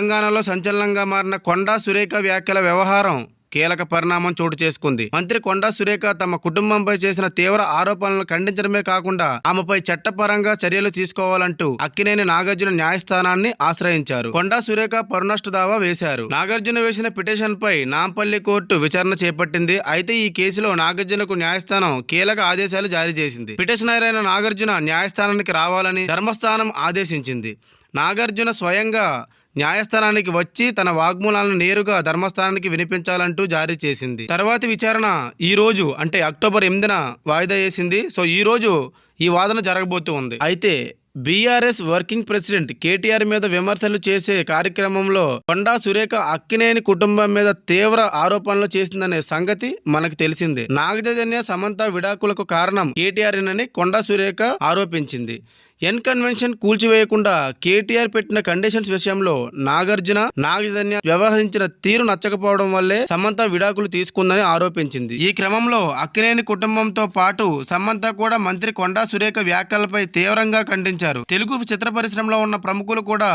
తెలంగాణలో సంచలనంగా మారిన కొండా సురేఖ వ్యాఖ్యల వ్యవహారం కీలక పరిణామం చోటు చేసుకుంది. మంత్రి కొండా సురేఖ తమ కుటుంబంపై చేసిన తీవ్ర ఆరోపణలను ఖండించడమే కాకుండా ఆమెపై చట్టపరంగా చర్యలు తీసుకోవాలంటూ అక్కినేని నాగార్జున న్యాయస్థానాన్ని ఆశ్రయించారు. కొండా సురేఖ పరునష్ట దావా వేశారు. నాగార్జున వేసిన పిటిషన్ పై నాంపల్లి కోర్టు విచారణ చేపట్టింది. అయితే ఈ కేసులో నాగార్జునకు న్యాయస్థానం కీలక ఆదేశాలు జారీ చేసింది. పిటిషనర్ అయిన నాగార్జున న్యాయస్థానానికి రావాలని ధర్మస్థానం ఆదేశించింది. నాగార్జున స్వయంగా న్యాయస్థానానికి వచ్చి తన వాగ్మూలాలను నేరుగా ధర్మస్థానానికి వినిపించాలంటూ జారీ చేసింది. తర్వాతి విచారణ ఈ రోజు అంటే అక్టోబర్ ఎనిమిదిన వాయిదా వేసింది. సో ఈ రోజు ఈ వాదన జరగబోతూ ఉంది. అయితే బీఆర్ఎస్ వర్కింగ్ ప్రెసిడెంట్ కేటీఆర్ మీద విమర్శలు చేసే కార్యక్రమంలో కొండా సురేఖ అక్కినేని కుటుంబం మీద తీవ్ర ఆరోపణలు చేసిందనే సంగతి మనకు తెలిసిందే. నాగచైతన్య సమంత విడాకులకు కారణం కేటీఆర్ అని కొండా సురేఖ ఆరోపించింది. ఎన్ కన్వెన్షన్ కూల్చివేయకుండా కేటీఆర్ పెట్టిన కండిషన్స్ విషయంలో నాగార్జున నాగచైతన్య వ్యవహరించిన తీరు నచ్చకపోవడం వల్లే సమంత విడాకులు తీసుకుందని ఆరోపించింది. ఈ క్రమంలో అక్కినేని కుటుంబంతో పాటు సమంత కూడా మంత్రి కొండా సురేఖ వ్యాఖ్యలపై తీవ్రంగా ఖండించారు. తెలుగు చిత్ర పరిశ్రమలో ఉన్న ప్రముఖులు కూడా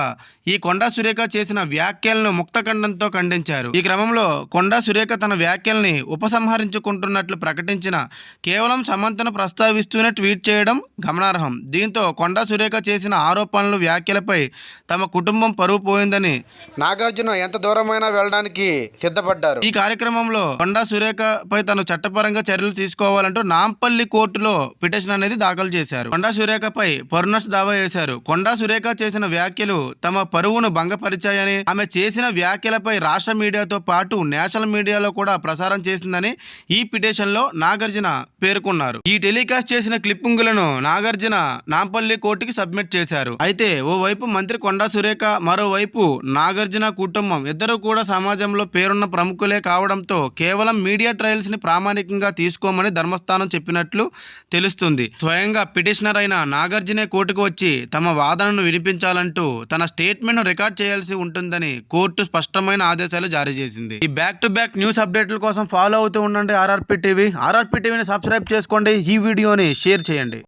ఈ కొండా సురేఖ చేసిన వ్యాఖ్యలను ముక్తఖండంతో ఖండించారు. ఈ క్రమంలో కొండా సురేఖ తన వ్యాఖ్యల్ని ఉపసంహరించుకుంటున్నట్లు ప్రకటించిన కేవలం సమంతను ప్రస్తావిస్తూనే ట్వీట్ చేయడం గమనార్హం. దీంతో కొండ సురేఖ చేసిన ఆరోపణలు వ్యాఖ్యలపై తమ కుటుంబం పరువు పోయిందని నాగార్జున ఎంత దూరమైనా వెళ్ళడానికి సిద్ధపడ్డారు. ఈ కార్యక్రమంలో కొండా సురేఖపై తను చట్టపరంగా చర్యలు తీసుకోవాలంటూ నాంపల్లి కోర్టులో పిటిషన్ అనేది దాఖలు చేశారు. కొండా సురేఖపై పరునష్ట దావా వేశారు. కొండా సురేఖ చేసిన వ్యాఖ్యలు తమ పరువును భంగపరిచాయని ఆమె చేసిన వ్యాఖ్యలపై రాష్ట్ర మీడియాతో పాటు నేషనల్ మీడియాలో కూడా ప్రసారం చేసిందని ఈ పిటిషన్లో నాగార్జున పేర్కొన్నారు. ఈ టెలికాస్ట్ చేసిన క్లిప్పింగులను నాగార్జున నాంపల్లి కోర్టుకి సబ్మిట్ చేశారు. అయితే ఓవైపు మంత్రి కొండా సురేఖ మరోవైపు నాగార్జున కుటుంబం ఇద్దరు కూడా సమాజంలో పేరున్న ప్రముఖులే కావడంతో కేవలం మీడియా ట్రయల్స్ని ప్రామాణికంగా తీసుకోమని ధర్మస్థానం చెప్పినట్లు తెలుస్తుంది. స్వయంగా పిటిషనర్ అయిన నాగార్జునే కోర్టుకు వచ్చి తమ వాదనను వినిపించాలంటూ తన స్టేట్మెంట్ రికార్డ్ చేయాల్సి ఉంటుందని కోర్టు స్పష్టమైన ఆదేశాలు జారీ చేసింది. ఈ బ్యాక్ టు బ్యాక్ న్యూస్ అప్డేట్ల కోసం ఫాలో అవుతూ ఉండండి ఆర్ఆర్పి టీవీ. ఆర్ఆర్పి టీవీని సబ్స్క్రైబ్ చేసుకోండి. ఈ వీడియోని షేర్ చేయండి.